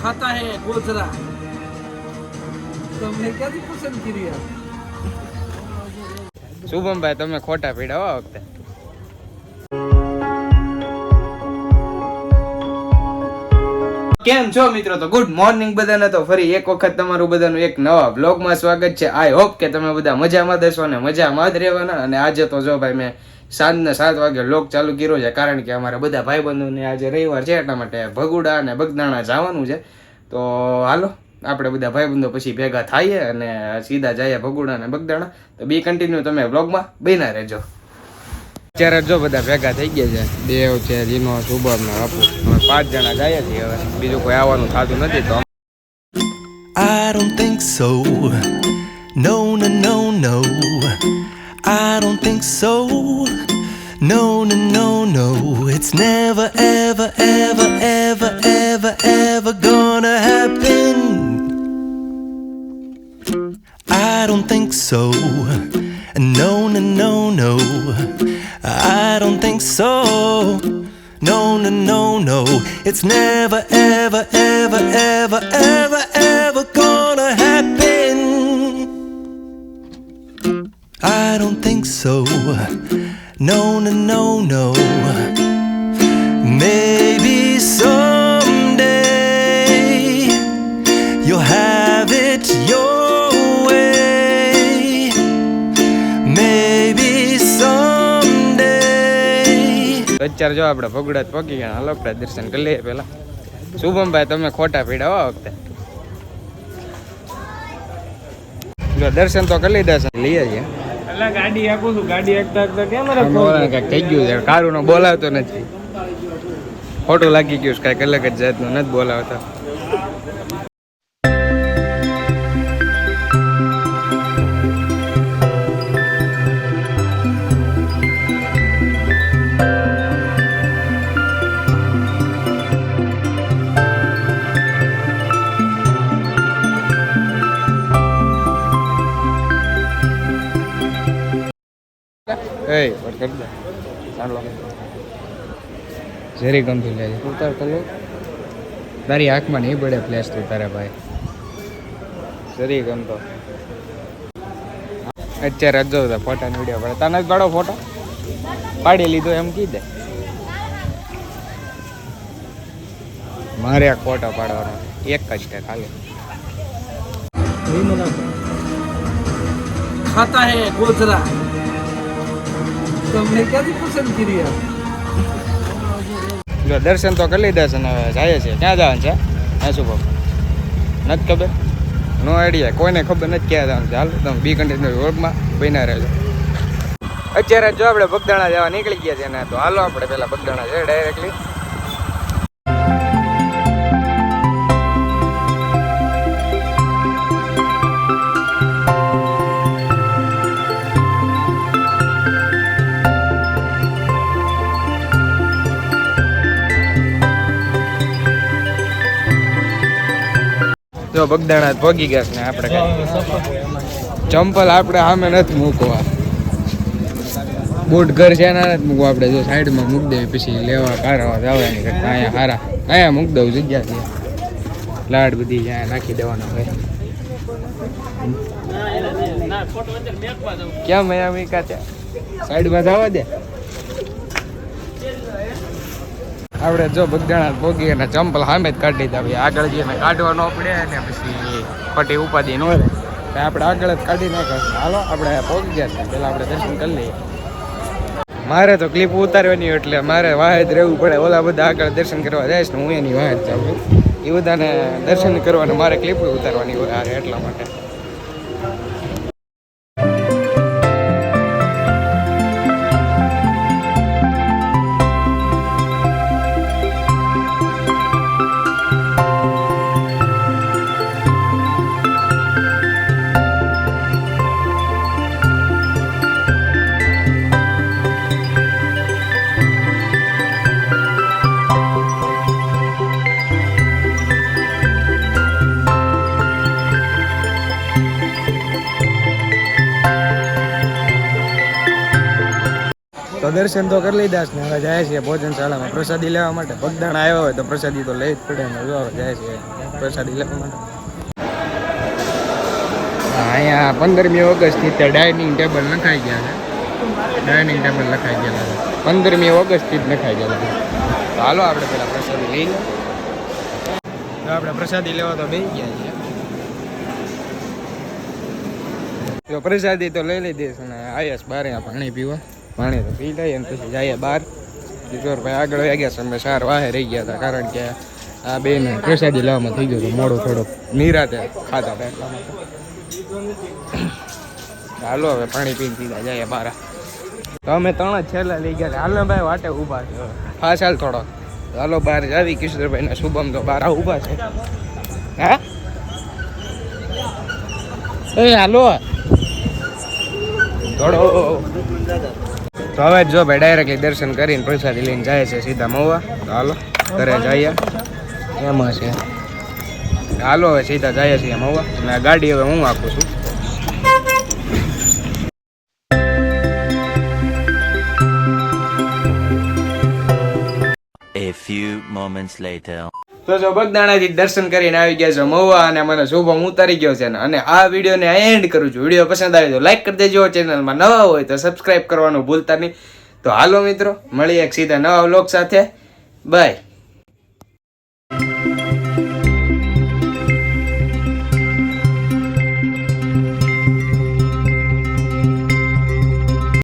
खाता है गोजरा તમને ક્યાંથી પસંદ કરી આ શુભમભાઈ તમે ખોટા પીડા હો આ વખતે કેમ છો મિત્રો તો ગુડ મોર્નિંગ બધાને તો ફરી એક વખત તમારું બધાનું એક નવા બ્લોગમાં સ્વાગત છે આઈ હોપ કે તમે બધા મજામાં દેશો અને મજામાં જ રહેવાના અને આજે તો જો ભાઈ મેં સાંજના સાત વાગે લોક ચાલુ કર્યો છે કારણ કે અમારા બધા ભાઈબંધોને આજે રવિવાર છે એટલા માટે ભગુડા અને બગદાણા જવાનું છે તો હાલો આપણે બધા ભાઈબંધો પછી ભેગા થઈએ અને સીધા જઈએ ભગુડા અને બગદાણા તો બી કન્ટિન્યુ તમે બ્લોગમાં બના રહેજો અત્યારે જો બધા ભેગા થઈ ગયા છે દેવ છે રીનો સુબમ ને અપુ પાંચ જણા જઈએ છીએ હવે બીજું કોઈ આવવાનું થતું નથી તો I don't think so. No, no, no, no. I don't think so. No, no, no, no. It's never, ever, ever, ever, ever, ever gonna happen. I don't think so. No, no, no, no. I don't think so. No, no, no, no. It's never, ever, ever, ever, ever, ever gonna happen. I don't think so. No, no, no, no. Maybe someday you'll have it your way. Maybe someday. અત્યારે જો આપણે ભગુડા પહોંચી ગયા હાલો આપણે દર્શન કરી લઈએ પહેલા શુભમભાઈ તમે ખોટા પીડાવો આ વખતે દર્શન તો કરી લીધા છે લઈએ છીએ એટલે ગાડી છું ગાડી કેમ બોલાવે થઈ ગયું છે કારું નો બોલાવતો નથી. ખોટું લાગી ગયું છે કાંઈક અલગ જ જાતનું નથી બોલાવતા. એ પર કરી દે. ચાલો. ઝેરી ગમતી લે ઉતાર તને તારી આંખમાં નહીં પડે ફ્લેશ તું તારે ભાઈ. ઝેરી ગમતો. અત્યારે જ જો ફોટા વીડિયો પડે. તને જ પાડો ફોટો પાડી લીધો એમ કી દે. મારે આ ફોટો પાડવાનો. એક જ છે ખાલી. ખાતા હે ગોજરા તમને ક્યાંથી પસંદ કરી દર્શન તો કરી લીધા છે ને હવે જાય છે ક્યાં જવાનું છે? હા શું બાપુ નથી ખબર? નો આઈડિયા કોઈને ખબર નથી ક્યાં જવાનું છે. હાલ, તમે બી કન્ટેનર રોડમાં બન્યા રહેજો. અત્યારે જો આપણે બગદાણા જવા નીકળી ગયા છે ને, તો હાલો આપણે પહેલાં બગદાણા છે ડાયરેક્ટલી જો બગદાણા ભોગી ગયા ને આપણે ચંપલ આપણે સામે નથી મૂકવા. બૂટ ઘર છે એના નથી મૂકવા. આપણે જો સાઈડમાં મૂકી દેવી પછી લેવા કારવા જવાની કરતા અહીંયા હારા. અહીંયા મૂકી દઉં જગ્યા છે. લાડ બધી અહીંયા નાખી દેવાનો હોય. ક્યાં અહીંયા મીકા છે સાઈડમાં જવા દે. આપણે જો બગદાણા ભોગી અને ચંપલ સામે જ કાઢી દીધા. ભાઈ આગળ જઈને કાઢવા ન પડે ને પછી ખોટી ઉપાધિ ન રહે. આપણે આગળ જ કાઢી નાખે હાલો, આપણે પહોંચી ગયા છે પેલા આપણે દર્શન કરી લઈએ. મારે તો ક્લિપ ઉતારવાની એટલે મારે વાહે જ રહેવું પડે. ઓલા બધા આગળ દર્શન કરવા જાય છે ને હું એની વાહે જ જાઉં એ બધાને દર્શન કરવાને મારે ક્લિપ ઉતારવાની હોય હારે એટલા માટે. દર્શન તો કરી લીધા છે હવે જાય છે ભોજનશાળામાં પ્રસાદી લેવા માટે. ભગદાણ આવ્યો હોય તો પ્રસાદી તો લઈ જ પડે ને જો જાય છે પ્રસાદી લેવા માટે. અહીંયા પંદરમી ઓગસ્ટથી તે ડાઇનિંગ ટેબલ નખાઈ ગયા છે. ડાઇનિંગ ટેબલ લખાઈ ગયેલા છે. પંદરમી ઓગસ્ટથી જ નખાઈ ગયેલા છે. તો હાલો આપણે પેલા પ્રસાદી લઈ લો તો આપણે પ્રસાદી લેવા તો બેસી ગયા છીએ. તો પ્રસાદી તો લઈ લીધી છે ને આયસ બારે પાણી પીવા. પાણી તો પી લઈએ ને પછી જઈએ બહાર. કિશોરભાઈ આગળ વાગ્યા છે, અમે સાર વાહે રહી ગયા હતા, કારણ કે આ બેન પ્રસાદી લાવવામાં થઈ ગયું હતું, મોડું થોડુંક નિરાતે ખાતા હતા એટલા માટે. હાલો હવે પાણી પીને સીધા જઈએ બહાર. તો અમે ત્રણ જ છેલ્લા લઈ ગયા હાલ ભાઈ, વાટે ઊભા છે. હા, ચાલ થોડો. હાલો, બહાર જાવી કિશોરભાઈ ને શુભમ તો બહાર ઊભા છે. હા? એ, હાલો. થોડો તો હવે જો ભાઈ ડાયરેક્ટલી દર્શન કરીને પ્રસાદી લઈને જાય છે સીધા મહુવા. તો હાલો ઘરે જઈએ. એમાં છે. હાલો હવે સીધા જઈએ છીએ મહુવા. અને આ ગાડી હવે હું આપું છું. A few moments later. તો જો બગદાણાથી દર્શન કરીને આવી ગયા છે મહુવા અને મને શુભમ ઉતારી ગયો છે અને આ વિડીયોને એન્ડ કરું છું. વીડિયો પસંદ આવે તો લાઈક કરી દેજો. ચેનલમાં નવા હોય તો સબસ્ક્રાઈબ કરવાનું ભૂલતા નહીં. તો હાલો મિત્રો, મળીએ એક સીધા નવા વ્લોગ સાથે. બાય